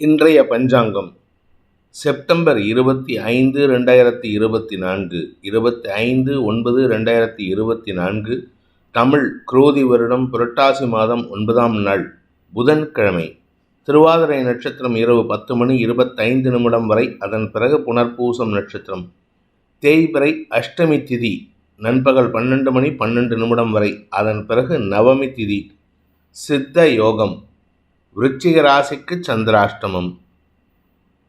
இன்றைய பஞ்சாங்கம். செப்டம்பர் இருபத்தி ஐந்து ரெண்டாயிரத்தி இருபத்தி நான்கு. இருபத்தி ஐந்து ஒன்பது ரெண்டாயிரத்தி இருபத்தி நான்கு. தமிழ் குரோதி வருடம் புரட்டாசி மாதம் ஒன்பதாம் நாள் புதன்கிழமை. திருவாதிரை நட்சத்திரம் இரவு பத்து மணி இருபத்தைந்து நிமிடம் வரை அதன் பிறகு புனர்பூசம் நட்சத்திரம். தேய்பிறை அஷ்டமி திதி நண்பகல் பன்னெண்டு மணி பன்னெண்டு நிமிடம் வரை அதன் பிறகு நவமி திதி. சித்த யோகம் விருச்சிக ராசிக்கு சந்திராஷ்டமம்.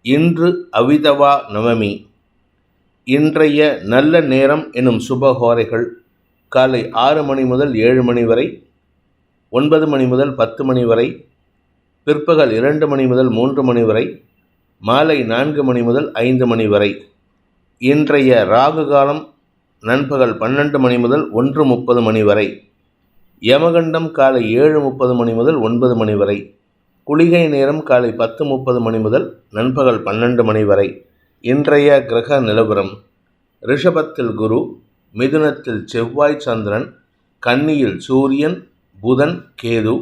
இன்று அவிதவா நவமி. இன்றைய நல்ல நேரம் எனும் சுபஹோரைகள் காலை ஆறு மணி முதல் ஏழு மணி வரை ஒன்பது மணி முதல் பத்து மணி வரை பிற்பகல் இரண்டு மணி முதல் மூன்று மணி வரை மாலை நான்கு மணி முதல் ஐந்து மணி வரை. இன்றைய ராகு காலம் நண்பகல் பன்னெண்டு மணி முதல் ஒன்று முப்பது மணி வரை. யமகண்டம் காலை ஏழு முப்பது மணி முதல் ஒன்பது மணி வரை. குளிகை நேரம் காலை பத்து முப்பது மணி முதல் நண்பகல் பன்னெண்டு மணி வரை இன்றைய கிரக நிலவரம். ரிஷபத்தில் குரு மிதுனத்தில் செவ்வாய் சந்திரன் கன்னியில் சூரியன் புதன் கேது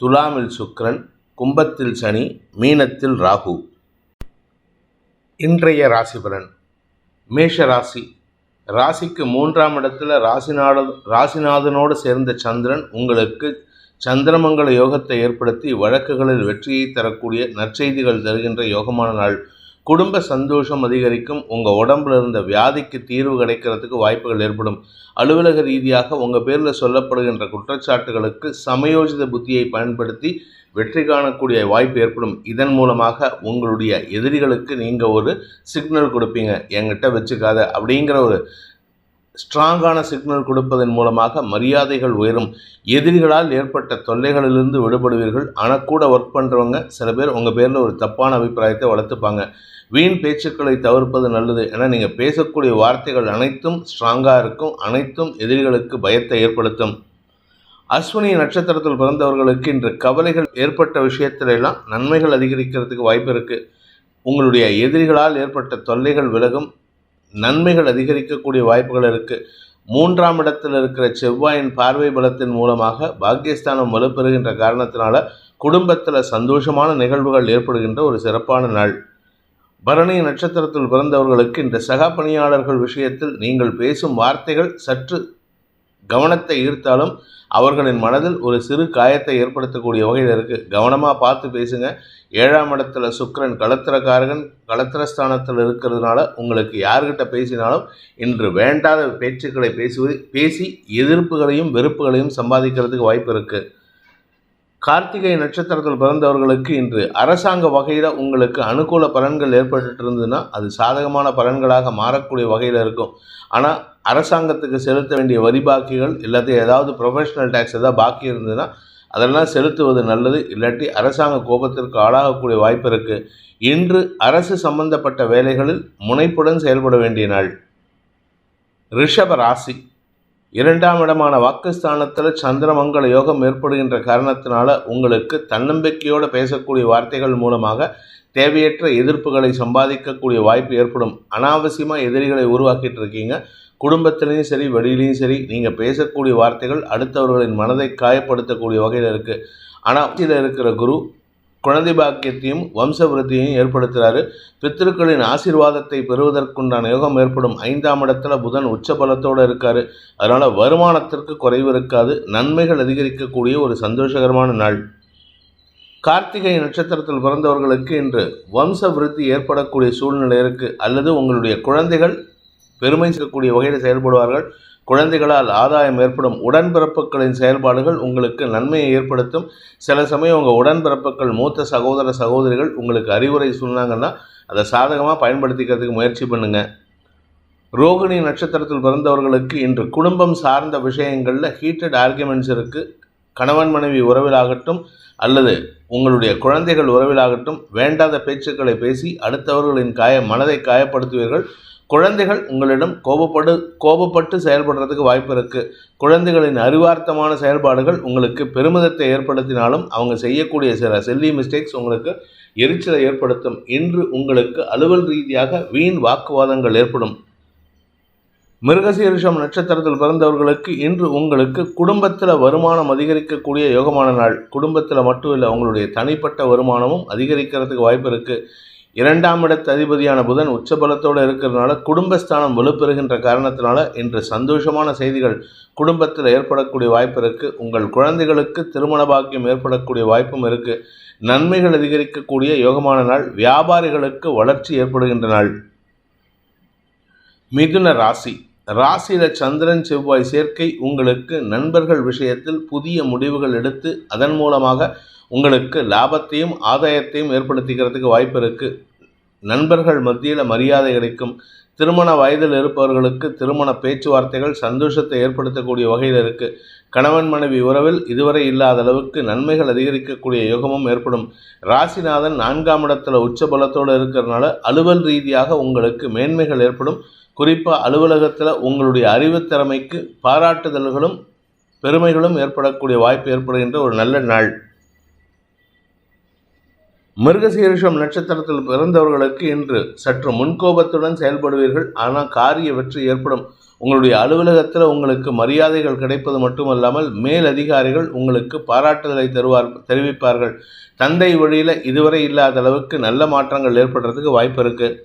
துலாமில் சுக்ரன் கும்பத்தில் சனி மீனத்தில் ராகு. இன்றைய ராசிபலன் மேஷ ராசி. ராசிக்கு மூன்றாம் இடத்துல ராசிநாட ராசிநாதனோடு சேர்ந்த சந்திரன் உங்களுக்கு சந்திரமங்கல யோகத்தை ஏற்படுத்தி வழக்குகளில் வெற்றியை தரக்கூடிய நற்செய்திகள் தருகின்ற யோகமான நாள். குடும்ப சந்தோஷம் அதிகரிக்கும். உங்கள் உடம்புல இருந்த வியாதிக்கு தீர்வு கிடைக்கிறதுக்கு வாய்ப்புகள் ஏற்படும். அலுவலக ரீதியாக உங்கள் பேரில் சொல்லப்படுகின்ற குற்றச்சாட்டுகளுக்கு சமயோஜித புத்தியை பயன்படுத்தி வெற்றி காணக்கூடிய வாய்ப்பு ஏற்படும். இதன் மூலமாக உங்களுடைய எதிரிகளுக்கு நீங்கள் ஒரு சிக்னல் கொடுப்பீங்க. என்கிட்ட வச்சுக்காத அப்படிங்கிற ஒரு ஸ்ட்ராங்கான சிக்னல் கொடுப்பதன் மூலமாக மரியாதைகள் உயரும். எதிரிகளால் ஏற்பட்ட தொல்லைகளிலிருந்து விடுபடுவீர்கள். ஆனால் கூட ஒர்க் பண்ணுறவங்க சில பேர் உங்கள் பேரில் ஒரு தப்பான அபிப்பிராயத்தை வளர்த்துப்பாங்க. வீண் பேச்சுக்களை தவிர்ப்பது நல்லது. ஏன்னா நீங்கள் பேசக்கூடிய வார்த்தைகள் அனைத்தும் ஸ்ட்ராங்காக இருக்கும். அனைத்தும் எதிரிகளுக்கு பயத்தை ஏற்படுத்தும். அஸ்வினி நட்சத்திரத்தில் பிறந்தவர்களுக்கு இன்று கவலைகள் ஏற்பட்ட விஷயத்திலெல்லாம் நன்மைகள் அதிகரிக்கிறதுக்கு வாய்ப்பு இருக்குது உங்களுடைய எதிரிகளால் ஏற்பட்ட தொல்லைகள் விலகும். நன்மைகள் அதிகரிக்கக்கூடிய வாய்ப்புகள் இருக்குது மூன்றாம் இடத்தில் இருக்கிற செவ்வாயின் பார்வை பலத்தின் மூலமாக பாக்கியஸ்தானம் வலுப்பெறுகின்ற காரணத்தினால குடும்பத்தில் சந்தோஷமான நிகழ்வுகள் ஏற்படுகின்ற ஒரு சிறப்பான நாள். பரணி நட்சத்திரத்தில் பிறந்தவர்களுக்கு இந்த சக பணியாளர்கள் விஷயத்தில் நீங்கள் பேசும் வார்த்தைகள் சற்று கவனத்தை ஈர்த்தாலும் அவர்களின் மனதில் ஒரு சிறு காயத்தை ஏற்படுத்தக்கூடிய வகையில் இருக்குது கவனமாக பார்த்து பேசுங்க. ஏழாம் இடத்துல சுக்கரன் களத்திரக்காரகன் களத்திரஸ்தானத்தில் இருக்கிறதுனால உங்களுக்கு யார்கிட்ட பேசினாலும் இன்று வேண்டாத பேச்சுக்களை பேசுவது பேசி எதிர்ப்புகளையும் வெறுப்புகளையும் சம்பாதிக்கிறதுக்கு வாய்ப்பு இருக்குது கார்த்திகை நட்சத்திரத்தில் பிறந்தவர்களுக்கு இன்று அரசாங்க வகையில் உங்களுக்கு அனுகூல பலன்கள் ஏற்பட்டு இருந்ததுன்னா அது சாதகமான பலன்களாக மாறக்கூடிய வகையில் இருக்கும். ஆனால் அரசாங்கத்துக்கு செலுத்த வேண்டிய வரி பாக்கிகள் இல்லாட்டி ஏதாவது ப்ரொஃபஷனல் டேக்ஸ் ஏதாவது பாக்கி இருந்ததுன்னா அதெல்லாம் செலுத்துவது நல்லது. இல்லாட்டி அரசாங்க கோபத்திற்கு ஆளாகக்கூடிய வாய்ப்பு இருக்குது இன்று அரசு சம்பந்தப்பட்ட வேலைகளில் முனைப்புடன் செயல்பட வேண்டிய நாள். ரிஷப ராசி. இரண்டாம் இடமான வாக்குஸ்தானத்தில் சந்திரமங்கல யோகம் ஏற்படுகின்ற காரணத்தினால உங்களுக்கு தன்னம்பிக்கையோடு பேசக்கூடிய வார்த்தைகள் மூலமாக தேவையற்ற எதிர்ப்புகளை சம்பாதிக்கக்கூடிய வாய்ப்பு ஏற்படும். அனாவசியமாக எதிரிகளை உருவாக்கிட்டு இருக்கீங்க. குடும்பத்திலையும் சரி வெளியிலையும் சரி நீங்கள் பேசக்கூடிய வார்த்தைகள் அடுத்தவர்களின் மனதை காயப்படுத்தக்கூடிய வகையில் இருக்குது ஆனால் இதில் இருக்கிற குரு குழந்தை பாக்கியத்தையும் வம்ச விருத்தியையும் ஏற்படுத்துகிறாரு பித்திருக்களின் ஆசீர்வாதத்தை பெறுவதற்குண்டான யோகம் ஏற்படும். ஐந்தாம் இடத்துல புதன் உச்ச பலத்தோடு இருக்கார். அதனால் வருமானத்திற்கு குறைவு இருக்காது. நன்மைகள் அதிகரிக்கக்கூடிய ஒரு சந்தோஷகரமான நாள். கார்த்திகை நட்சத்திரத்தில் பிறந்தவர்களுக்கு இன்று வம்ச விருத்தி ஏற்படக்கூடிய சூழ்நிலை இருக்குது அல்லது உங்களுடைய குழந்தைகள் பெருமை சேர்க்கக்கூடிய வகையில் செயல்படுவார்கள். குழந்தைகளால் ஆதாயம் ஏற்படும் உடன்பிறப்புகளின் செயல்பாடுகள் உங்களுக்கு நன்மையை ஏற்படுத்தும். சில சமயம் உங்கள் உடன்பிறப்புகள் மூத்த சகோதர சகோதரிகள் உங்களுக்கு அறிவுரை சொன்னாங்கன்னா அதை சாதகமாக பயன்படுத்திக்கிறதுக்கு முயற்சி பண்ணுங்கள் ரோகிணி நட்சத்திரத்தில் பிறந்தவர்களுக்கு இன்று குடும்பம் சார்ந்த விஷயங்களில் ஹீட்டட் ஆர்குமெண்ட்ஸ் இருக்குது கணவன் மனைவி உறவிலாகட்டும் அல்லது உங்களுடைய குழந்தைகள் உறவிலாகட்டும் வேண்டாத பேச்சுக்களை பேசி அடுத்தவர்களின் காய மனதை காயப்படுத்துவீர்கள். குழந்தைகள் உங்களிடம் கோபப்படு கோபப்பட்டு செயல்படுறதுக்கு வாய்ப்பு இருக்குது குழந்தைகளின் அறிவார்த்தமான செயல்பாடுகள் உங்களுக்கு பெருமிதத்தை ஏற்படுத்தினாலும் அவங்க செய்யக்கூடிய சில செல்லி மிஸ்டேக்ஸ் உங்களுக்கு எரிச்சலை ஏற்படுத்தும். இன்று உங்களுக்கு அலுவல் ரீதியாக வீண் வாக்குவாதங்கள் ஏற்படும். மிருகசீரிஷம் நட்சத்திரத்தில் பிறந்தவர்களுக்கு இன்று உங்களுக்கு குடும்பத்தில் வருமானம் அதிகரிக்கக்கூடிய யோகமான நாள். குடும்பத்தில் மட்டும் இல்லை உங்களுடைய தனிப்பட்ட வருமானமும் அதிகரிக்கிறதுக்கு வாய்ப்பு இருக்குது இரண்டாம் இடத்து அதிபதியான புதன் உச்சபலத்தோடு இருக்கிறதுனால குடும்பஸ்தானம் வலுப்பெறுகின்ற காரணத்தினால இன்று சந்தோஷமான செய்திகள் குடும்பத்தில் ஏற்படக்கூடிய வாய்ப்பு இருக்குது உங்கள் குழந்தைகளுக்கு திருமண பாக்கியம் ஏற்படக்கூடிய வாய்ப்பும் இருக்குது நன்மைகள் அதிகரிக்கக்கூடிய யோகமான நாள். வியாபாரிகளுக்கு வளர்ச்சி ஏற்படுகின்ற நாள். மிதுன ராசி. ராசியில் சந்திரன் செவ்வாய் சேர்க்கை உங்களுக்கு நண்பர்கள் விஷயத்தில் புதிய முடிவுகள் எடுத்து அதன் மூலமாக உங்களுக்கு லாபத்தையும் ஆதாயத்தையும் ஏற்படுத்திக்கிறதுக்கு வாய்ப்பு இருக்குது நண்பர்கள் மத்தியில் மரியாதை கிடைக்கும். திருமண வயதில் இருப்பவர்களுக்கு திருமண பேச்சுவார்த்தைகள் சந்தோஷத்தை ஏற்படுத்தக்கூடிய வகையில் இருக்குது கணவன் மனைவி உறவில் இதுவரை இல்லாத அளவுக்கு நன்மைகள் அதிகரிக்கக்கூடிய யோகமும் ஏற்படும். ராசிநாதன் நான்காம் இடத்துல உச்ச பலத்தோடு இருக்கிறதுனால அலுவல் ரீதியாக உங்களுக்கு மேன்மைகள் ஏற்படும். குறிப்பாக அலுவலகத்தில் உங்களுடைய அறிவுத்திறமைக்கு பாராட்டுதல்களும் பெருமைகளும் ஏற்படக்கூடிய வாய்ப்பு ஏற்படுகின்ற ஒரு நல்ல நாள். மிருகசீரிஷம் நட்சத்திரத்தில் பிறந்தவர்களுக்கு இன்று சற்று முன்கோபத்துடன் செயல்படுவீர்கள். ஆனால் காரிய வெற்றி ஏற்படும். உங்களுடைய அலுவலகத்தில் உங்களுக்கு மரியாதைகள் கிடைப்பது மட்டுமல்லாமல் மேல் அதிகாரிகள் உங்களுக்கு பாராட்டுதலை தருவார் தெரிவிப்பார்கள். தந்தை வழியில் இதுவரை இல்லாத அளவுக்கு நல்ல மாற்றங்கள் ஏற்படுறதுக்கு வாய்ப்பு இருக்குது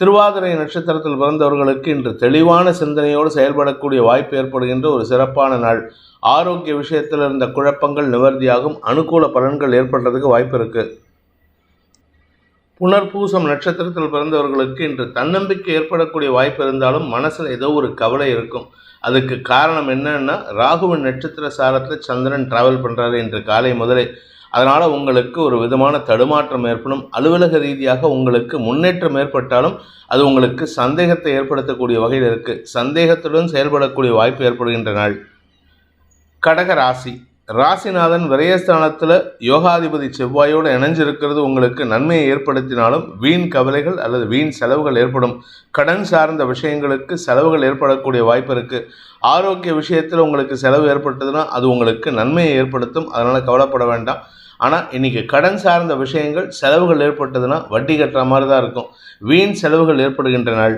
திருவாதிரை நட்சத்திரத்தில் பிறந்தவர்களுக்கு இன்று தெளிவான சிந்தனையோடு செயல்படக்கூடிய வாய்ப்பு ஏற்படுகின்ற ஒரு சிறப்பான நாள். ஆரோக்கிய விஷயத்தில் இருந்த குழப்பங்கள் நிவர்த்தியாகும். அனுகூல பலன்கள் ஏற்படுறதுக்கு வாய்ப்பு இருக்குது புனர்பூசம் நட்சத்திரத்தில் பிறந்தவர்களுக்கு இன்று தன்னம்பிக்கை ஏற்படக்கூடிய வாய்ப்பு இருந்தாலும் மனசில் ஏதோ ஒரு கவலை இருக்கும். அதுக்கு காரணம் என்னன்னா ராகுவின் நட்சத்திர சாரத்தில் சந்திரன் டிராவல் பண்ணுறாரு இன்று காலை முதலே. அதனால் உங்களுக்கு ஒரு விதமான தடுமாற்றம் ஏற்படும். அலுவலக ரீதியாக உங்களுக்கு முன்னேற்றம் ஏற்பட்டாலும் அது உங்களுக்கு சந்தேகத்தை ஏற்படுத்தக்கூடிய வகையில் இருக்குது சந்தேகத்துடன் செயல்படக்கூடிய வாய்ப்பு ஏற்படுகின்ற நாள். கடக ராசி. ராசிநாதன் விரயஸ்தானத்தில் யோகாதிபதி செவ்வாயோடு இணைஞ்சிருக்கிறது. உங்களுக்கு நன்மையை ஏற்படுத்தினாலும் வீண் கவலைகள் அல்லது வீண் செலவுகள் ஏற்படும். கடன் சார்ந்த விஷயங்களுக்கு செலவுகள் ஏற்படக்கூடிய வாய்ப்பு இருக்குது ஆரோக்கிய விஷயத்தில் உங்களுக்கு செலவு ஏற்பட்டதுன்னா அது உங்களுக்கு நன்மையை ஏற்படுத்தும். அதனால் கவலைப்பட வேண்டாம். ஆனால் இன்றைக்கி கடன் சார்ந்த விஷயங்கள் செலவுகள் ஏற்பட்டதுன்னா வட்டி கட்டுற மாதிரி தான் இருக்கும். வீண் செலவுகள் ஏற்படுகின்ற நாள்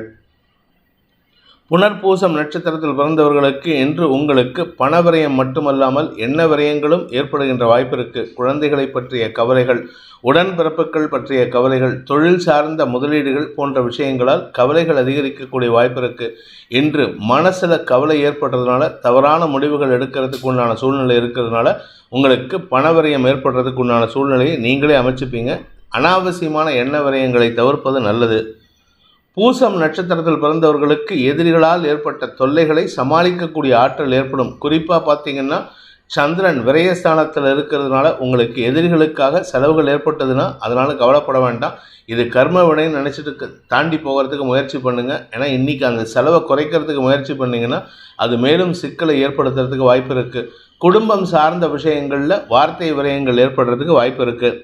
புனர்பூசம் நட்சத்திரத்தில் பிறந்தவர்களுக்கு இன்று உங்களுக்கு பண விரயம் மட்டுமல்லாமல் எண்ண விரயங்களும் ஏற்படுகின்ற வாய்ப்பிருக்கு. குழந்தைகளை பற்றிய கவலைகள் உடன்பிறப்புகள் பற்றிய கவலைகள் தொழில் சார்ந்த முதலீடுகள் போன்ற விஷயங்களால் கவலைகள் அதிகரிக்கக்கூடிய வாய்ப்பு இன்று மனசில் கவலை ஏற்படுறதுனால தவறான முடிவுகள் எடுக்கிறதுக்கு உண்டான சூழ்நிலை இருக்கிறதுனால உங்களுக்கு பணவரையம் ஏற்படுறதுக்கு உண்டான சூழ்நிலையை நீங்களே அமைச்சுப்பீங்க. அனாவசியமான எண்ண விரயங்களை தவிர்ப்பது நல்லது. பூசம் நட்சத்திரத்தில் பிறந்தவர்களுக்கு எதிரிகளால் ஏற்பட்ட தொல்லைகளை சமாளிக்கக்கூடிய ஆற்றல் ஏற்படும். குறிப்பாக பார்த்தீங்கன்னா சந்திரன் விரயஸ்தானத்தில் இருக்கிறதுனால உங்களுக்கு எதிரிகளுக்காக செலவுகள் ஏற்பட்டதுன்னா அதனால் கவலைப்பட வேண்டாம். இது கர்ம வினைன்னு நினச்சிட்டு தாண்டி போகிறதுக்கு முயற்சி பண்ணுங்கள் ஏன்னா இன்றைக்கி அந்த செலவை குறைக்கிறதுக்கு முயற்சி பண்ணிங்கன்னா அது மேலும் சிக்கலை ஏற்படுத்துறதுக்கு வாய்ப்பு இருக்குது குடும்பம் சார்ந்த விஷயங்களில் வார்த்தை விரயங்கள் ஏற்படுறதுக்கு வாய்ப்பு இருக்குது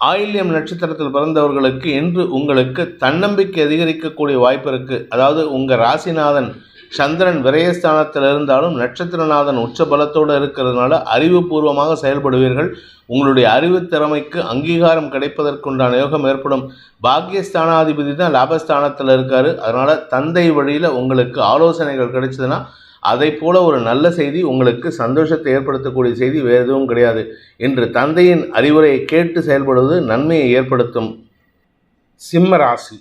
ஆயில்யம் நட்சத்திரத்தில் பிறந்தவர்களுக்கு இன்று உங்களுக்கு தன்னம்பிக்கை அதிகரிக்கக்கூடிய வாய்ப்பு இருக்குது அதாவது உங்கள் ராசிநாதன் சந்திரன் விரயஸ்தானத்தில் இருந்தாலும் நட்சத்திரநாதன் உச்ச பலத்தோடு இருக்கிறதுனால அறிவுபூர்வமாக செயல்படுவீர்கள். உங்களுடைய அறிவு திறமைக்கு அங்கீகாரம் கிடைப்பதற்குண்டான யோகம் ஏற்படும். பாக்கியஸ்தானாதிபதி தான் லாபஸ்தானத்தில் இருக்கார். அதனால் தந்தை வழியில் உங்களுக்கு ஆலோசனைகள் கிடைச்சதுன்னா அதை போல ஒரு நல்ல செய்தி உங்களுக்கு சந்தோஷத்தை ஏற்படுத்தக்கூடிய செய்தி வேறு எதுவும் கிடையாது. என்று தந்தையின் அறிவுரையை கேட்டு செயல்படுவது நன்மையை ஏற்படுத்தும். சிம்ம ராசி.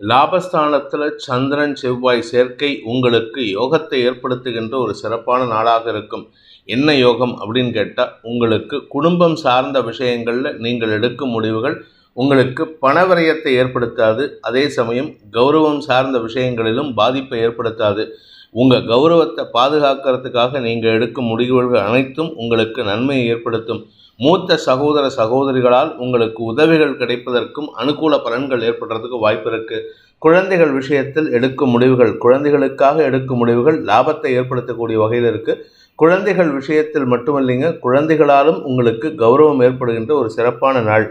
லாபஸ்தானத்தில் சந்திரன் செவ்வாய் சேர்க்கை உங்களுக்கு யோகத்தை ஏற்படுத்துகின்ற ஒரு சிறப்பான நாளாக இருக்கும். என்ன யோகம் அப்படின்னு கேட்டால் உங்களுக்கு குடும்பம் சார்ந்த விஷயங்களில் நீங்கள் எடுக்கும் முடிவுகள் உங்களுக்கு பணவரையத்தை ஏற்படுத்தாது. அதே சமயம் கௌரவம் சார்ந்த விஷயங்களிலும் பாதிப்பை ஏற்படுத்தாது. உங்கள் கௌரவத்தை பாதுகாக்கிறதுக்காக நீங்கள் எடுக்கும் முடிவுகள் அனைத்தும் உங்களுக்கு நன்மையை ஏற்படுத்தும். மூத்த சகோதர சகோதரிகளால் உங்களுக்கு உதவிகள் கிடைப்பதற்கும் அனுகூல பலன்கள் ஏற்படுறதுக்கு வாய்ப்பு இருக்குது குழந்தைகள் விஷயத்தில் எடுக்கும் முடிவுகள் குழந்தைகளுக்காக எடுக்கும் முடிவுகள் லாபத்தை ஏற்படுத்தக்கூடிய வகையில் இருக்குது குழந்தைகள் விஷயத்தில் மட்டுமல்லைங்க குழந்தைகளாலும் உங்களுக்கு கௌரவம் ஏற்படுகின்ற ஒரு சிறப்பான நாள்.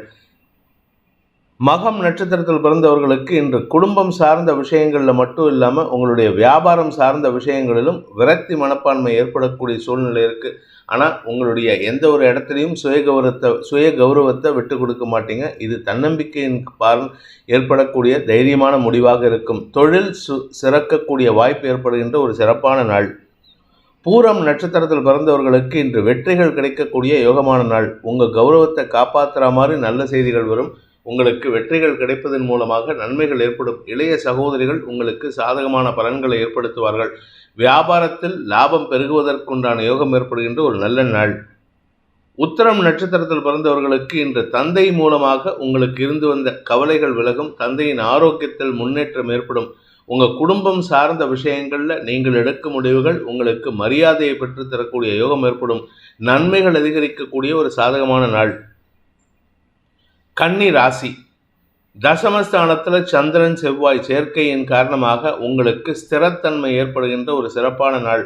மகம் நட்சத்திரத்தில் பிறந்தவர்களுக்கு இன்று குடும்பம் சார்ந்த விஷயங்களில் மட்டும் இல்லாமல் உங்களுடைய வியாபாரம் சார்ந்த விஷயங்களிலும் விரக்தி மனப்பான்மை ஏற்படக்கூடிய சூழ்நிலை இருக்குது ஆனால் உங்களுடைய எந்த ஒரு இடத்துலையும் சுய கௌரவத்தை சுய கௌரவத்தை விட்டு கொடுக்க மாட்டீங்க. இது தன்னம்பிக்கையின் பால் ஏற்படக்கூடிய தைரியமான முடிவாக இருக்கும். தொழில் சு சிறக்கக்கூடிய வாய்ப்பு ஏற்படுகின்ற ஒரு சிறப்பான நாள். பூரம் நட்சத்திரத்தில் பிறந்தவர்களுக்கு இன்று வெற்றிகள் கிடைக்கக்கூடிய யோகமான நாள். உங்கள் கௌரவத்தை காப்பாற்றுற மாதிரி நல்ல செய்திகள் வரும். உங்களுக்கு வெற்றிகள் கிடைப்பதன் மூலமாக நன்மைகள் ஏற்படும். இளைய சகோதரிகள் உங்களுக்கு சாதகமான பலன்களை ஏற்படுத்துவார்கள். வியாபாரத்தில் லாபம் பெருகுவதற்குண்டான யோகம் ஏற்படுகின்ற ஒரு நல்ல நாள். உத்தரம் நட்சத்திரத்தில் பிறந்தவர்களுக்கு இன்று தந்தை மூலமாக உங்களுக்கு இருந்து வந்த கவலைகள் விலகும். தந்தையின் ஆரோக்கியத்தில் முன்னேற்றம் ஏற்படும். உங்கள் குடும்பம் சார்ந்த விஷயங்களில் நீங்கள் எடுக்கும் முடிவுகள் உங்களுக்கு மரியாதையை பெற்று தரக்கூடிய யோகம் ஏற்படும். நன்மைகள் அதிகரிக்கக்கூடிய ஒரு சாதகமான நாள். கன்னி ராசி. தசமஸ்தானத்தில் சந்திரன் செவ்வாய் சேர்க்கையின் காரணமாக உங்களுக்கு ஸ்திரத்தன்மை ஏற்படுகின்ற ஒரு சிறப்பான நாள்.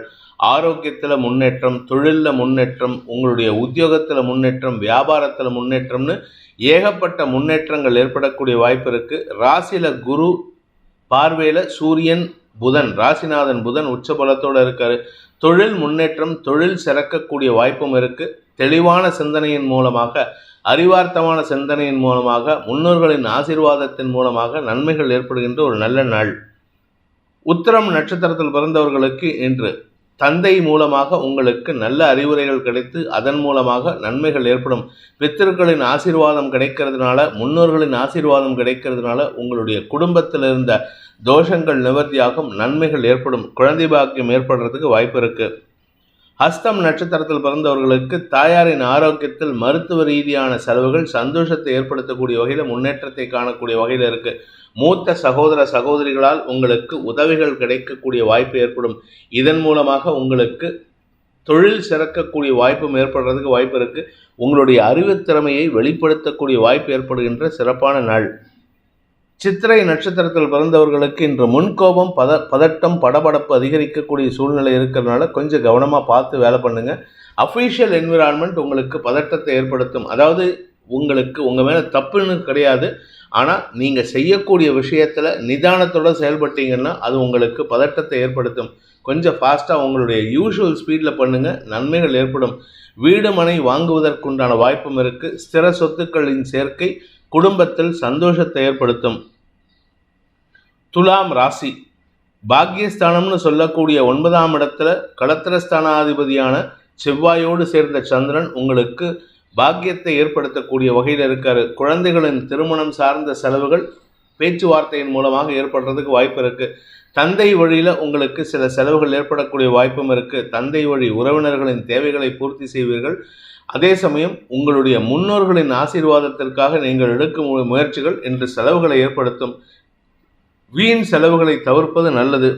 ஆரோக்கியத்தில் முன்னேற்றம் தொழிலில் முன்னேற்றம் உங்களுடைய உத்தியோகத்தில் முன்னேற்றம் வியாபாரத்தில் முன்னேற்றம்னு ஏகப்பட்ட முன்னேற்றங்கள் ஏற்படக்கூடிய வாய்ப்பு இருக்குது ராசியில் குரு பார்வையில் சூரியன் புதன் ராசிநாதன் புதன் உச்சபலத்தோடு இருக்கார். தொழில் முன்னேற்றம் தொழில் சிறக்கக்கூடிய வாய்ப்பும் இருக்குது தெளிவான சிந்தனையின் மூலமாக அறிவார்த்தமான சிந்தனையின் மூலமாக முன்னோர்களின் ஆசீர்வாதத்தின் மூலமாக நன்மைகள் ஏற்படுகின்ற ஒரு நல்ல நாள். உத்திரம் நட்சத்திரத்தில் பிறந்தவர்களுக்கு இன்று தந்தை மூலமாக உங்களுக்கு நல்ல அறிவுரைகள் கிடைத்து அதன் மூலமாக நன்மைகள் ஏற்படும். பித்தர்களின் ஆசீர்வாதம் கிடைக்கிறதுனால முன்னோர்களின் ஆசீர்வாதம் கிடைக்கிறதுனால உங்களுடைய குடும்பத்தில் இருந்த தோஷங்கள் நிவர்த்தியாகும் நன்மைகள் ஏற்படும். குழந்தை பாக்கியம் ஏற்படுறதுக்கு வாய்ப்பு இருக்குது ஹஸ்தம் நட்சத்திரத்தில் பிறந்தவர்களுக்கு தாயாரின் ஆரோக்கியத்தில் மருத்துவ ரீதியான செலவுகள் சந்தோஷத்தை ஏற்படுத்தக்கூடிய வகையில் முன்னேற்றத்தை காணக்கூடிய வகையில் இருக்கு. மூத்த சகோதர சகோதரிகளால் உங்களுக்கு உதவிகள் கிடைக்கக்கூடிய வாய்ப்பு ஏற்படும். இதன் மூலமாக உங்களுக்கு தொழில் சிறக்கக்கூடிய வாய்ப்பும் ஏற்படுறதுக்கு வாய்ப்பு இருக்குது உங்களுடைய அறிவுத்திறமையை வெளிப்படுத்தக்கூடிய வாய்ப்பு ஏற்படுகின்ற சிறப்பான நாள். சித்திரை நட்சத்திரத்தில் பிறந்தவர்களுக்கு இன்று முன்கோபம் பத பதட்டம் படபடப்பு அதிகரிக்கக்கூடிய சூழ்நிலை இருக்கிறதுனால கொஞ்சம் கவனமாக பார்த்து வேலை பண்ணுங்கள் அஃபீஷியல் என்விரான்மெண்ட் உங்களுக்கு பதட்டத்தை ஏற்படுத்தும். அதாவது உங்களுக்கு உங்கள் மேலே தப்புன்னு கிடையாது. ஆனால் நீங்கள் செய்யக்கூடிய விஷயத்தில் நிதானத்தோடு செயல்பட்டீங்கன்னா அது உங்களுக்கு பதட்டத்தை ஏற்படுத்தும். கொஞ்சம் ஃபாஸ்ட்டாக உங்களுடைய யூஷுவல் ஸ்பீடில் பண்ணுங்கள் நன்மைகள் ஏற்படும். வீடு மனை வாங்குவதற்குண்டான வாய்ப்பும் இருக்குது ஸ்திர சொத்துக்களின் சேர்க்கை குடும்பத்தில் சந்தோஷத்தை ஏற்படுத்தும். துலாம் ராசி. பாக்கியஸ்தானம்னு சொல்லக்கூடிய ஒன்பதாம் இடத்துல களத்திரஸ்தானாதிபதியான செவ்வாயோடு சேர்ந்த சந்திரன் உங்களுக்கு பாக்கியத்தை ஏற்படுத்தக்கூடிய வகையில் இருக்காரு. குழந்தைகளின் திருமணம் சார்ந்த செலவுகள் பேச்சுவார்த்தையின் மூலமாக ஏற்படுறதுக்கு வாய்ப்பு இருக்குது தந்தை வழியில் உங்களுக்கு சில செலவுகள் ஏற்படக்கூடிய வாய்ப்பும் இருக்குது தந்தை வழி உறவினர்களின் தேவைகளை பூர்த்தி செய்வீர்கள். அதே சமயம் உங்களுடைய முன்னோர்களின் ஆசீர்வாதத்திற்காக நீங்கள் எடுக்கும் முயற்சிகள் இன்று செலவுகளை ஏற்படுத்தும். வீண் செலவுகளை தவிர்ப்பது நல்லது.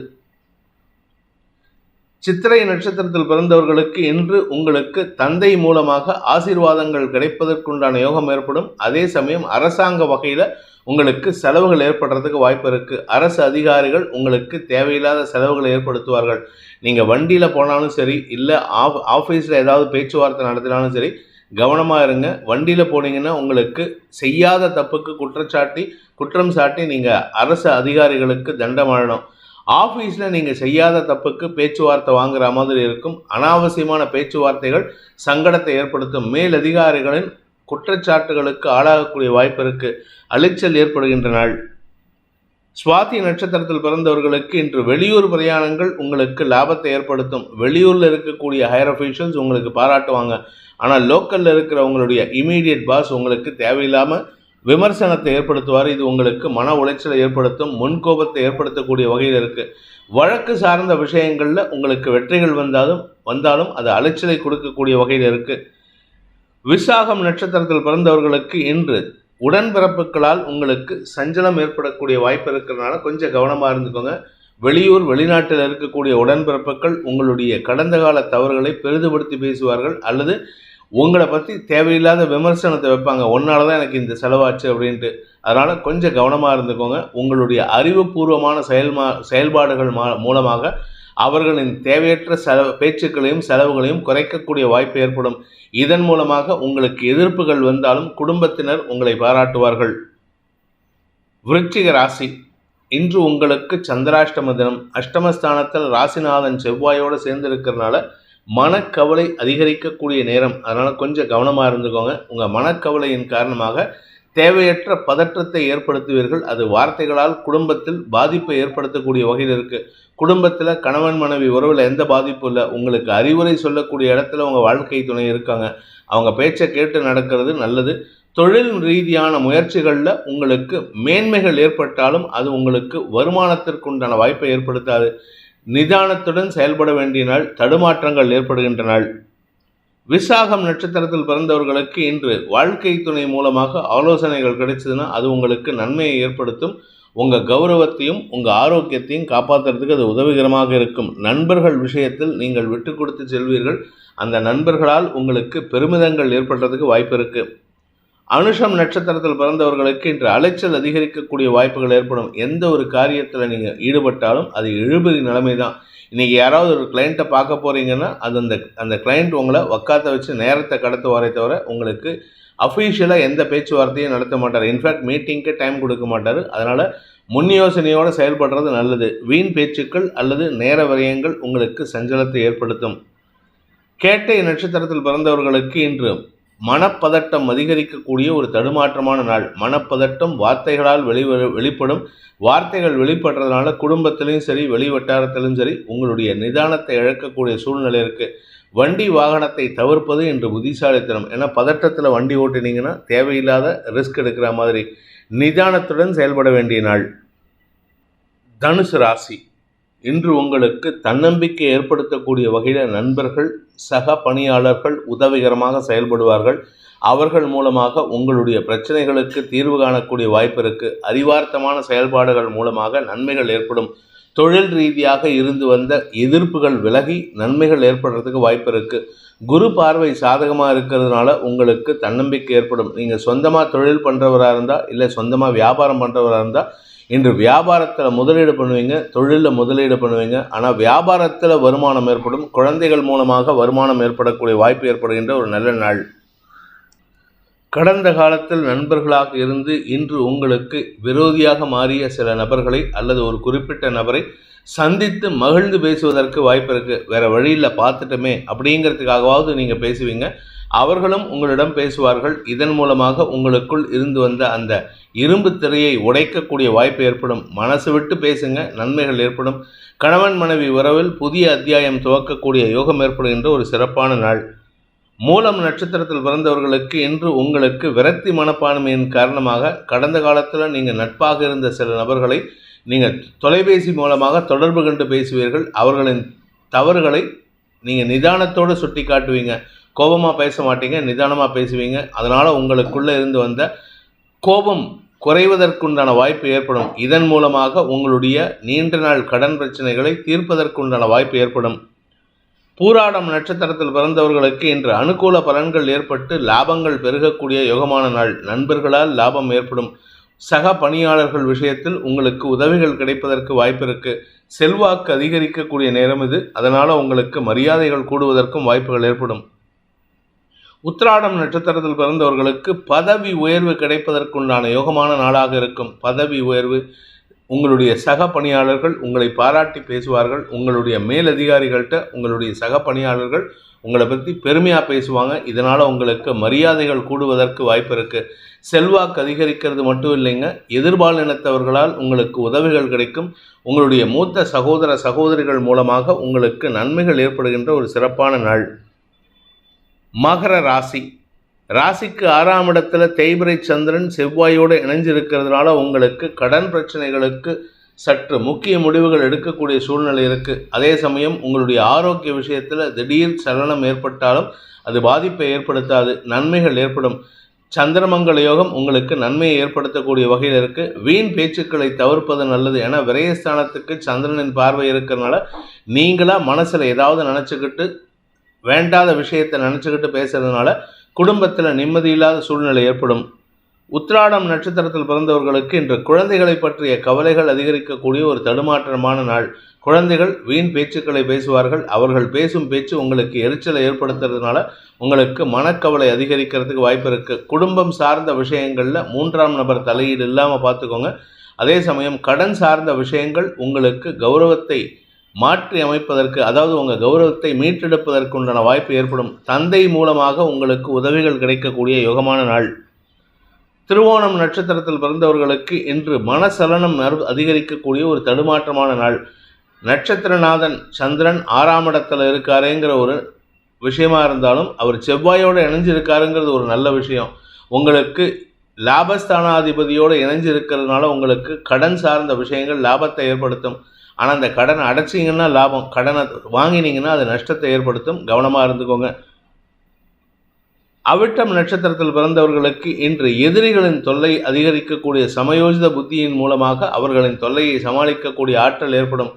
சித்திரை நட்சத்திரத்தில் பிறந்தவர்களுக்கு இன்று உங்களுக்கு தந்தை மூலமாக ஆசீர்வாதங்கள் கிடைப்பதற்குண்டான யோகம் ஏற்படும். அதே சமயம் அரசாங்க வகையில் உங்களுக்கு செலவுகள் ஏற்படுறதுக்கு வாய்ப்பு இருக்குது அரசு அதிகாரிகள் உங்களுக்கு தேவையில்லாத செலவுகளை ஏற்படுத்துவார்கள். நீங்கள் வண்டியில் போனாலும் சரி இல்லை ஆஃப் ஆஃபீஸில் ஏதாவது பேச்சுவார்த்தை நடத்தினாலும் சரி கவனமாக இருங்க. வண்டியில் போனீங்கன்னா உங்களுக்கு செய்யாத தப்புக்கு குற்றச்சாட்டி குற்றம் சாட்டி நீங்கள் அரசு அதிகாரிகளுக்கு தண்டமாடணும் ஆஃபீஸில் நீங்கள் செய்யாத தப்புக்கு பேச்சுவார்த்தை வாங்குற மாதிரி இருக்கும். அனாவசியமான பேச்சுவார்த்தைகள் சங்கடத்தை ஏற்படுத்தும். மேலதிகாரிகளின் குற்றச்சாட்டுகளுக்கு ஆளாகக்கூடிய வாய்ப்பு இருக்குது அலைச்சல் ஏற்படுகின்ற நாள். சுவாதி நட்சத்திரத்தில் பிறந்தவர்களுக்கு இன்று வெளியூர் பிரயாணங்கள் உங்களுக்கு லாபத்தை ஏற்படுத்தும். வெளியூரில் இருக்கக்கூடிய ஹையர் அஃபீஷியல்ஸ் உங்களுக்கு பாராட்டுவாங்க. ஆனால் லோக்கலில் இருக்கிற உங்களுடைய இமீடியட் பாஸ் உங்களுக்கு தேவையில்லாமல் விமர்சனத்தை ஏற்படுத்துவார். இது உங்களுக்கு மன உளைச்சலை ஏற்படுத்தும் முன்கோபத்தை ஏற்படுத்தக்கூடிய வகையில் இருக்குது வழக்கு சார்ந்த விஷயங்களில் உங்களுக்கு வெற்றிகள் வந்தாலும் வந்தாலும் அது அலைச்சலை கொடுக்கக்கூடிய வகையில் இருக்குது விசாகம் நட்சத்திரத்தில் பிறந்தவர்களுக்கு இன்று உடன்பிறப்புகளால் உங்களுக்கு சஞ்சலம் ஏற்படக்கூடிய வாய்ப்பு இருக்கிறதுனால கொஞ்சம் கவனமாக இருந்துக்கோங்க. வெளியூர் வெளிநாட்டில் இருக்கக்கூடிய உடன்பிறப்புகள் உங்களுடைய கடந்த கால தவறுகளை பெரிதுபடுத்தி பேசுவார்கள். அல்லது உங்களை பற்றி தேவையில்லாத விமர்சனத்தை வைப்பாங்க. ஒன்னால தான் எனக்கு இந்த செலவாச்சு அப்படின்ட்டு. அதனால் கொஞ்சம் கவனமாக இருந்துக்கோங்க. உங்களுடைய அறிவுபூர்வமான செயல்மா செயல்பாடுகள் மா மூலமாக அவர்களின் தேவையற்ற செலவு பேச்சுக்களையும் செலவுகளையும் குறைக்கக்கூடிய வாய்ப்பு ஏற்படும். இதன் மூலமாக உங்களுக்கு எதிர்ப்புகள் வந்தாலும் குடும்பத்தினர் உங்களை பாராட்டுவார்கள். விருச்சிக ராசி. இன்று உங்களுக்கு சந்திராஷ்டம தினம். அஷ்டமஸ்தானத்தில் ராசிநாதன் செவ்வாயோடு சேர்ந்திருக்கிறதுனால மனக்கவலை அதிகரிக்கக்கூடிய நேரம். அதனால் கொஞ்சம் கவனமாக இருந்துக்கோங்க. உங்கள் மனக்கவலையின் காரணமாக தேவையற்ற பதற்றத்தை ஏற்படுத்துவீர்கள். அது வார்த்தைகளால் குடும்பத்தில் பாதிப்பை ஏற்படுத்தக்கூடிய வகையில் இருக்குது குடும்பத்தில் கணவன் மனைவி உறவில் எந்த பாதிப்பும் இல்லை. உங்களுக்கு அறிவுரை சொல்லக்கூடிய இடத்துல உங்கள் வாழ்க்கை துணை இருக்காங்க. அவங்க பேச்சை கேட்டு நடக்கிறது நல்லது. தொழில் ரீதியான முயற்சிகளில் உங்களுக்கு மேன்மைகள் ஏற்பட்டாலும் அது உங்களுக்கு வருமானத்திற்குண்டான வாய்ப்பை ஏற்படுத்தாது. நிதானத்துடன் செயல்பட வேண்டிய நாள் தடுமாற்றங்கள் ஏற்படுகின்ற நாள் விசாகம் நட்சத்திரத்தில் பிறந்தவர்களுக்கு இன்று வாழ்க்கை துணை மூலமாக ஆலோசனைகள் கிடைச்சதுன்னா அது உங்களுக்கு நன்மையை ஏற்படுத்தும். உங்கள் கௌரவத்தையும் உங்கள் ஆரோக்கியத்தையும் காப்பாற்றுறதுக்கு அது உதவிகரமாக இருக்கும். நண்பர்கள் விஷயத்தில் நீங்கள் விட்டு கொடுத்து செல்வீர்கள். அந்த நண்பர்களால் உங்களுக்கு பெருமிதங்கள் ஏற்படுறதுக்கு வாய்ப்பு இருக்குது அனுஷம் நட்சத்திரத்தில் பிறந்தவர்களுக்கு இன்று அலைச்சல் அதிகரிக்கக்கூடிய வாய்ப்புகள் ஏற்படும். எந்த ஒரு காரியத்தில் நீங்கள் ஈடுபட்டாலும் அது இழுபறி நிலைமை தான் இன்றைக்கி யாராவது ஒரு கிளைண்ட்டை பார்க்க போகிறீங்கன்னா அது அந்த அந்த கிளைண்ட் உங்களை உக்காத்த வச்சு நேரத்தை கடத்துவாரே தவிர உங்களுக்கு அஃபீஷியலாக எந்த பேச்சுவார்த்தையும் நடத்த மாட்டார். இன்ஃபேக்ட் மீட்டிங்க்கு டைம் கொடுக்க மாட்டார். அதனால் முன் யோசனையோடு செயல்படுறது நல்லது. வீண் பேச்சுக்கள் அல்லது நேர விரயங்கள் உங்களுக்கு சஞ்சலத்தை ஏற்படுத்தும். கேட்டை நட்சத்திரத்தில் பிறந்தவர்களுக்கு இன்று மனப்பதட்டம் அதிகரிக்கக்கூடிய ஒரு தடுமாற்றமான நாள். மனப்பதட்டம் வார்த்தைகளால் வெளி வெளிப்படும். வார்த்தைகள் வெளிப்படுறதுனால குடும்பத்திலையும் சரி வெளிவட்டாரத்திலும் சரி உங்களுடைய நிதானத்தை இழக்கக்கூடிய சூழ்நிலை இருக்குது வண்டி வாகனத்தை தவிர்ப்பது என்று புத்திசாலித்தனம். ஏன்னா பதட்டத்தில் வண்டி ஓட்டினீங்கன்னா தேவையில்லாத ரிஸ்க் எடுக்கிற மாதிரி. நிதானத்துடன் செயல்பட வேண்டிய நாள். தனுசு ராசி. இன்று உங்களுக்கு தன்னம்பிக்கை ஏற்படுத்தக்கூடிய வகையில் நண்பர்கள் சக பணியாளர்கள் உதவிகரமாக செயல்படுவார்கள். அவர்கள் மூலமாக உங்களுடைய பிரச்சனைகளுக்கு தீர்வு காணக்கூடிய வாய்ப்பு இருக்குது அறிவார்த்தமான செயல்பாடுகள் மூலமாக நன்மைகள் ஏற்படும். தொழில் ரீதியாக இருந்து வந்த எதிர்ப்புகள் விலகி நன்மைகள் ஏற்படுறதுக்கு வாய்ப்பு இருக்குது குரு பார்வை சாதகமாக இருக்கிறதுனால உங்களுக்கு தன்னம்பிக்கை ஏற்படும். நீங்கள் சொந்தமாக தொழில் பண்ணுறவராக இருந்தால் இல்லை சொந்தமாக வியாபாரம் பண்ணுறவராக இருந்தால் இன்று வியாபாரத்தில் முதலீடு பண்ணுவீங்க தொழிலில் முதலீடு பண்ணுவீங்க. ஆனால் வியாபாரத்தில் வருமானம் ஏற்படும் குழந்தைகள் மூலமாக வருமானம் ஏற்படக்கூடிய வாய்ப்பு ஏற்படுகின்ற ஒரு நல்ல நாள். கடந்த காலத்தில் நண்பர்களாக இருந்து இன்று உங்களுக்கு விரோதியாக மாறிய சில நபர்களை அல்லது ஒரு குறிப்பிட்ட நபரை சந்தித்து மகிழ்ந்து பேசுவதற்கு வாய்ப்பு இருக்குது வேறு வழியில் பார்த்துட்டோமே அப்படிங்கிறதுக்காகவாவது நீங்கள் பேசுவீங்க. அவர்களும் உங்களிடம் பேசுவார்கள். இதன் மூலமாக உங்களுக்குள் இருந்து வந்த அந்த இரும்பு திரையை உடைக்கக்கூடிய வாய்ப்பு ஏற்படும். மனசு விட்டு பேசுங்க நன்மைகள் ஏற்படும். கணவன் மனைவி உறவில் புதிய அத்தியாயம் துவக்கக்கூடிய யோகம் ஏற்படுகின்ற ஒரு சிறப்பான நாள். மூலம் நட்சத்திரத்தில் பிறந்தவர்களுக்கு இன்று உங்களுக்கு விரக்தி மனப்பான்மையின் காரணமாக கடந்த காலத்தில் நீங்கள் நட்பாக இருந்த சில நபர்களை நீங்கள் தொலைபேசி மூலமாக தொடர்பு கண்டு பேசுவீர்கள். அவர்களின் தவறுகளை நீங்கள் நிதானத்தோடு சுட்டி காட்டுவீங்க கோபமாக பேச மாட்டீங்க நிதானமாக பேசுவீங்க. அதனால் உங்களுக்குள்ளே இருந்து வந்த கோபம் குறைவதற்குண்டான வாய்ப்பு ஏற்படும். இதன் மூலமாக உங்களுடைய நீண்ட நாள் கடன் பிரச்சனைகளை தீர்ப்பதற்குண்டான வாய்ப்பு ஏற்படும். பூராடம் நட்சத்திரத்தில் பிறந்தவர்களுக்கு இன்று அனுகூல பலன்கள் ஏற்பட்டு லாபங்கள் பெருகக்கூடிய யோகமான நாள். நண்பர்களால் லாபம் ஏற்படும். சக பணியாளர்கள் விஷயத்தில் உங்களுக்கு உதவிகள் கிடைப்பதற்கு வாய்ப்பு இருக்கு செல்வாக்கு அதிகரிக்கக்கூடிய நேரம் இது. அதனால் உங்களுக்கு மரியாதைகள் கூடுவதற்கும் வாய்ப்புகள் ஏற்படும். உத்திராடம் நட்சத்திரத்தில் பிறந்தவர்களுக்கு பதவி உயர்வு கிடைப்பதற்குண்டான யோகமான நாளாக இருக்கும். பதவி உயர்வு உங்களுடைய சக பணியாளர்கள் உங்களை பாராட்டி பேசுவார்கள். உங்களுடைய மேலதிகாரிகள்கிட்ட உங்களுடைய சக பணியாளர்கள் உங்களை பற்றி பெருமையாக பேசுவாங்க. இதனால் உங்களுக்கு மரியாதைகள் கூடுவதற்கு வாய்ப்பு இருக்குது செல்வாக்கு அதிகரிக்கிறது மட்டும் இல்லைங்க. எதிர்பால் இனத்தவர்களால் உங்களுக்கு உதவிகள் கிடைக்கும். உங்களுடைய மூத்த சகோதர சகோதரிகள் மூலமாக உங்களுக்கு நன்மைகள் ஏற்படுகின்ற ஒரு சிறப்பான நாள். மகர ராசி. ராசிக்கு ஆறாம் இடத்துல தேய்பிரை சந்திரன் செவ்வாயோடு இணைஞ்சிருக்கிறதுனால உங்களுக்கு கடன் பிரச்சனைகளுக்கு சற்று முக்கிய முடிவுகள் எடுக்கக்கூடிய சூழ்நிலை இருக்குது அதே சமயம் உங்களுடைய ஆரோக்கிய விஷயத்தில் திடீர் சலனம் ஏற்பட்டாலும் அது பாதிப்பை ஏற்படுத்தாது நன்மைகள் ஏற்படும். சந்திரமங்கல யோகம் உங்களுக்கு நன்மையை ஏற்படுத்தக்கூடிய வகையில் இருக்குது வீண் பேச்சுக்களை தவிர்ப்பது நல்லது. ஏன்னா விரயஸ்தானத்துக்கு சந்திரனின் பார்வை இருக்கிறனால நீங்களாக மனசில் ஏதாவது நினச்சிக்கிட்டு வேண்டாத விஷயத்தை நினச்சிக்கிட்டு பேசுறதுனால குடும்பத்தில் நிம்மதி இல்லாத சூழ்நிலை ஏற்படும். உத்ராடம் நட்சத்திரத்தில் பிறந்தவர்களுக்கு இன்று குழந்தைகளை பற்றிய கவலைகள் அதிகரிக்கக்கூடிய ஒரு தடுமாற்றமான நாள். குழந்தைகள் வீண் பேச்சுக்களை பேசுவார்கள். அவர்கள் பேசும் பேச்சு உங்களுக்கு எரிச்சலை ஏற்படுத்துறதுனால உங்களுக்கு மனக்கவலை அதிகரிக்கிறதுக்கு வாய்ப்பு இருக்குது குடும்பம் சார்ந்த விஷயங்களில் மூன்றாம் நபர் தலையீடு இல்லாமல் பார்த்துக்கோங்க. அதே சமயம் கடன் சார்ந்த விஷயங்கள் உங்களுக்கு கௌரவத்தை மாற்றி அமைப்பதற்கு அதாவது உங்கள் கௌரவத்தை மீட்டெடுப்பதற்கு உண்டான வாய்ப்பு ஏற்படும் தந்தை மூலமாக உங்களுக்கு உதவிகள் கிடைக்கக்கூடிய யோகமான நாள். திருவோணம் நட்சத்திரத்தில் பிறந்தவர்களுக்கு இன்று மனசலனம் அதிகரிக்கக்கூடிய ஒரு தடுமாற்றமான நாள். நட்சத்திரநாதன் சந்திரன் ஆறாம் இடத்துல இருக்காருங்கிற ஒரு விஷயமா இருந்தாலும் அவர் செவ்வாயோடு இணைஞ்சிருக்காருங்கிறது ஒரு நல்ல விஷயம். உங்களுக்கு லாபஸ்தானாதிபதியோடு இணைஞ்சிருக்கிறதுனால உங்களுக்கு கடன் சார்ந்த விஷயங்கள் லாபத்தை ஏற்படுத்தும். ஆனால் அந்த கடனை அடைச்சிங்கன்னா லாபம். கடனை வாங்கினீங்கன்னா அது நஷ்டத்தை ஏற்படுத்தும். கவனமாக இருந்துக்கோங்க. அவிட்டம் நட்சத்திரத்தில் பிறந்தவர்களுக்கு இன்று எதிரிகளின் தொல்லை அதிகரிக்கக்கூடிய சமயோஜித புத்தியின் மூலமாக அவர்களின் தொல்லையை சமாளிக்கக்கூடிய ஆற்றல் ஏற்படும்.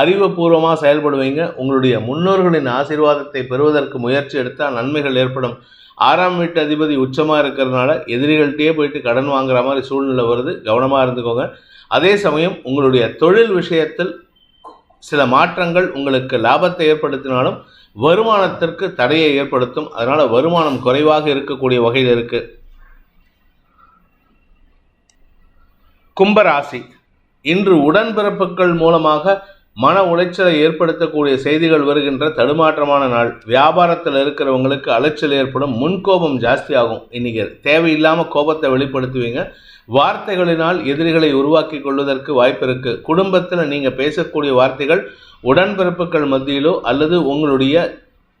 அறிவுபூர்வமாக செயல்படுவீங்க. உங்களுடைய முன்னோர்களின் ஆசீர்வாதத்தை பெறுவதற்கு முயற்சி எடுத்தால் நன்மைகள் ஏற்படும். ஆறாம் வீட்டு அதிபதி உச்சமாக இருக்கிறதுனால எதிரிகள்கிட்டயே போயிட்டு கடன் வாங்குற மாதிரி சூழ்நிலை வருது. கவனமாக இருந்துக்கோங்க. அதே சமயம் உங்களுடைய தொழில் விஷயத்தில் சில மாற்றங்கள் உங்களுக்கு லாபத்தை ஏற்படுத்தினாலும் வருமானத்திற்கு தடையை ஏற்படுத்தும். அதனால வருமானம் குறைவாக இருக்கக்கூடிய வகையில் இருக்கு. கும்பராசி இன்று உடன்பிறப்புகள் மூலமாக மன உளைச்சலை ஏற்படுத்தக்கூடிய செய்திகள் வருகின்ற தடுமாற்றமான நாள். வியாபாரத்தில் இருக்கிறவங்களுக்கு அலைச்சல் ஏற்படும் முன்கோபம் ஜாஸ்தியாகும். இன்னைக்கு தேவையில்லாமல் கோபத்தை வெளிப்படுத்துவீங்க. வார்த்தைகளினால் எதிரிகளை உருவாக்கி கொள்வதற்கு வாய்ப்பு இருக்கு குடும்பத்தில் நீங்கள் பேசக்கூடிய வார்த்தைகள் உடன்பிறப்புகள் மத்தியிலோ அல்லது உங்களுடைய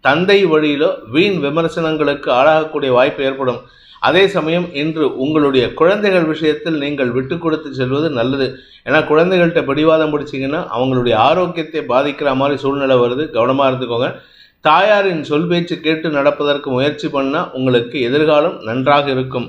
தந்தை வழியிலோ வீண் விமர்சனங்களுக்கு ஆளாகக்கூடிய வாய்ப்பு ஏற்படும். அதே சமயம் இன்று உங்களுடைய குழந்தைகள் விஷயத்தில் நீங்கள் விட்டு கொடுத்து செல்வது நல்லது. ஏன்னா குழந்தைகள்கிட்ட பிடிவாதம் பிடிச்சிங்கன்னா அவங்களுடைய ஆரோக்கியத்தை பாதிக்கிற மாதிரி சூழ்நிலை வருது. கவனமாக இருந்துக்கோங்க. தாயாரின் சொல் பேச்சு கேட்டு நடப்பதற்கு முயற்சி பண்ணால் உங்களுக்கு எதிர்காலம் நன்றாக இருக்கும்.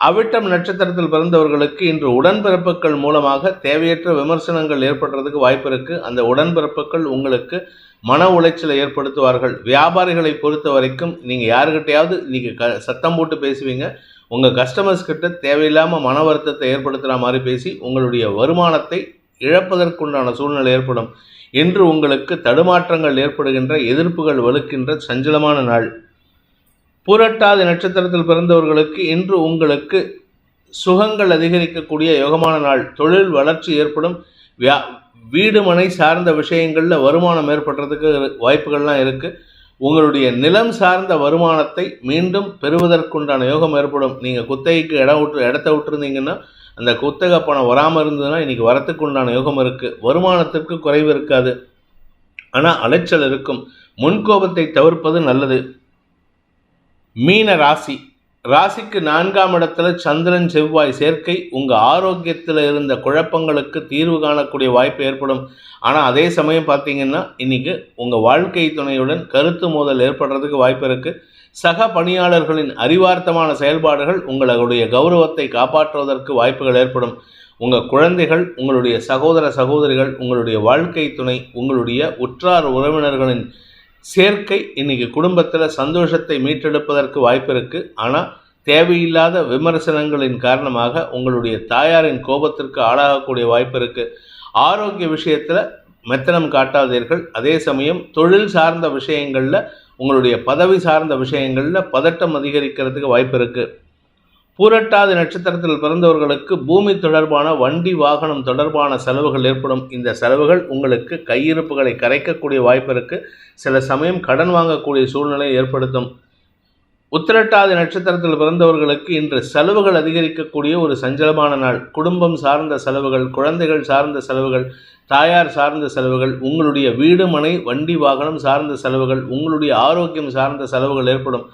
அவிட்டம் நட்சத்திரத்தில் பிறந்தவர்களுக்கு இன்று உடன்பிறப்புகள் மூலமாக தேவையற்ற விமர்சனங்கள் ஏற்படுறதுக்கு வாய்ப்பு இருக்கு. அந்த உடன்பிறப்புகள் உங்களுக்கு மன உளைச்சலை ஏற்படுத்துவார்கள். வியாபாரிகளை பொறுத்த வரைக்கும் நீங்கள் யாருக்கிட்டையாவது நீங்கள் க சத்தம் போட்டு பேசுவீங்க. உங்கள் கஸ்டமர்ஸ் கிட்ட தேவையில்லாமல் மன வருத்தத்தை ஏற்படுத்துகிற மாதிரி பேசி உங்களுடைய வருமானத்தை இழப்பதற்குண்டான சூழ்நிலை ஏற்படும். இன்று உங்களுக்கு தடுமாற்றங்கள் ஏற்படுகின்ற எதிர்ப்புகள் வலுக்கின்ற சஞ்சலமான நாள். பூரட்டாதி நட்சத்திரத்தில் பிறந்தவர்களுக்கு இன்று உங்களுக்கு சுகங்கள் அதிகரிக்கக்கூடிய யோகமான நாள். தொழில் வளர்ச்சி ஏற்படும். வியா வீடு மனை சார்ந்த விஷயங்களில் வருமானம் ஏற்படுறதுக்கு வாய்ப்புகள்லாம் இருக்குது உங்களுடைய நிலம் சார்ந்த வருமானத்தை மீண்டும் பெறுவதற்குண்டான யோகம் ஏற்படும். நீங்கள் குத்தகைக்கு இடம் விட்டு இடத்த விட்டுருந்தீங்கன்னா அந்த குத்தகை பணம் வராமல் இருந்ததுன்னா இன்றைக்கி வரத்துக்கு உண்டான யோகம் இருக்குது வருமானத்திற்கு குறைவு இருக்காது. ஆனால் அலைச்சல் இருக்கும். முன்கோபத்தை தவிர்ப்பது நல்லது. மீன ராசி. ராசிக்கு நான்காம் இடத்துல சந்திரன் செவ்வாய் சேர்க்கை. உங்கள் ஆரோக்கியத்தில் இருந்த குழப்பங்களுக்கு தீர்வு காணக்கூடிய வாய்ப்பு ஏற்படும். ஆனால் அதே சமயம் பார்த்தீங்கன்னா இன்றைக்கி உங்கள் வாழ்க்கை துணையுடன் கருத்து மோதல் ஏற்படுறதுக்கு வாய்ப்பு இருக்குது சக பணியாளர்களின் அறிவார்த்தமான செயல்பாடுகள் உங்களுடைய கௌரவத்தை காப்பாற்றுவதற்கு வாய்ப்புகள் ஏற்படும். உங்கள் குழந்தைகள் உங்களுடைய சகோதர சகோதரிகள் உங்களுடைய வாழ்க்கை துணை உங்களுடைய உற்றார் உறவினர்களின் சேர்க்கை இன்னைக்கு குடும்பத்தில் சந்தோஷத்தை மீட்டெடுப்பதற்கு வாய்ப்பு இருக்குது ஆனால் தேவையில்லாத விமர்சனங்களின் காரணமாக உங்களுடைய தாயாரின் கோபத்திற்கு ஆளாகக்கூடிய வாய்ப்பு இருக்குது ஆரோக்கிய விஷயத்தில் மெத்தனம் காட்டாதீர்கள். அதே சமயம் தொழில் சார்ந்த விஷயங்களில் உங்களுடைய பதவி சார்ந்த விஷயங்களில் பதட்டம் அதிகரிக்கிறதுக்கு வாய்ப்பு இருக்குது பூரட்டாதி நட்சத்திரத்தில் பிறந்தவர்களுக்கு பூமி தொடர்பான வண்டி வாகனம் தொடர்பான செலவுகள் ஏற்படும். இந்த செலவுகள் உங்களுக்கு கையிருப்புகளை கரைக்கக்கூடிய வாய்ப்பு சில சமயம் கடன் வாங்கக்கூடிய சூழ்நிலை ஏற்படுத்தும். உத்திரட்டாதி நட்சத்திரத்தில் பிறந்தவர்களுக்கு இன்று செலவுகள் அதிகரிக்கக்கூடிய ஒரு சஞ்சலமான நாள். குடும்பம் சார்ந்த செலவுகள் குழந்தைகள் சார்ந்த செலவுகள் தாயார் சார்ந்த செலவுகள் உங்களுடைய வீடு மனை வண்டி வாகனம் சார்ந்த செலவுகள் உங்களுடைய ஆரோக்கியம் சார்ந்த செலவுகள் ஏற்படும்.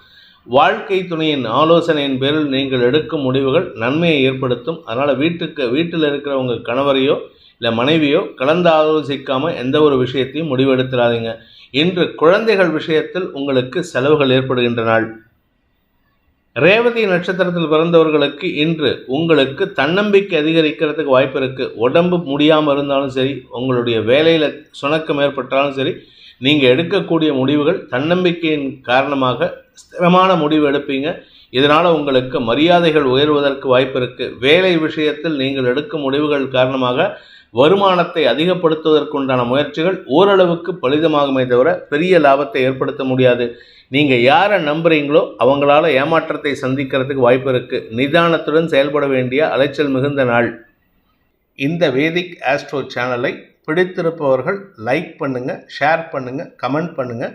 வாழ்க்கை துணையின் ஆலோசனையின் பேரில் நீங்கள் எடுக்கும் முடிவுகள் நன்மையை ஏற்படுத்தும். அதனால் வீட்டுக்கு வீட்டில் இருக்கிற உங்கள் கணவரையோ இல்லை மனைவியோ கலந்து ஆலோசிக்காமல் எந்த ஒரு விஷயத்தையும் முடிவெடுத்துடாதீங்க இன்று குழந்தைகள் விஷயத்தில் உங்களுக்கு செலவுகள் ஏற்படுகின்ற நாள். ரேவதி நட்சத்திரத்தில் பிறந்தவர்களுக்கு இன்று உங்களுக்கு தன்னம்பிக்கை அதிகரிக்கிறதுக்கு வாய்ப்பு இருக்குது உடம்பு முடியாமல் இருந்தாலும் சரி உங்களுடைய வேலையில் சுணக்கம் ஏற்பட்டாலும் சரி நீங்கள் எடுக்கக்கூடிய முடிவுகள் தன்னம்பிக்கையின் காரணமாக ஸ்திரமான முடிவு எடுப்பீங்க. இதனால் உங்களுக்கு மரியாதைகள் உயர்வதற்கு வாய்ப்பு இருக்குது வேலை விஷயத்தில் நீங்கள் எடுக்கும் முடிவுகள் காரணமாக வருமானத்தை அதிகப்படுத்துவதற்குண்டான முயற்சிகள் ஓரளவுக்கு பலிதமாகுமே தவிர பெரிய லாபத்தை ஏற்படுத்த முடியாது. நீங்கள் யாரை நம்புறீங்களோ அவங்களால ஏமாற்றத்தை சந்திக்கிறதுக்கு வாய்ப்பு இருக்குது நிதானத்துடன் செயல்பட வேண்டிய அலைச்சல் மிகுந்த நாள். இந்த வேதிக் ஆஸ்ட்ரோ சேனலை பிடித்திருப்பவர்கள் லைக் பண்ணுங்கள் ஷேர் பண்ணுங்கள் கமெண்ட் பண்ணுங்கள்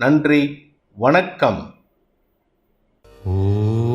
நன்றி வணக்கம். ஓ.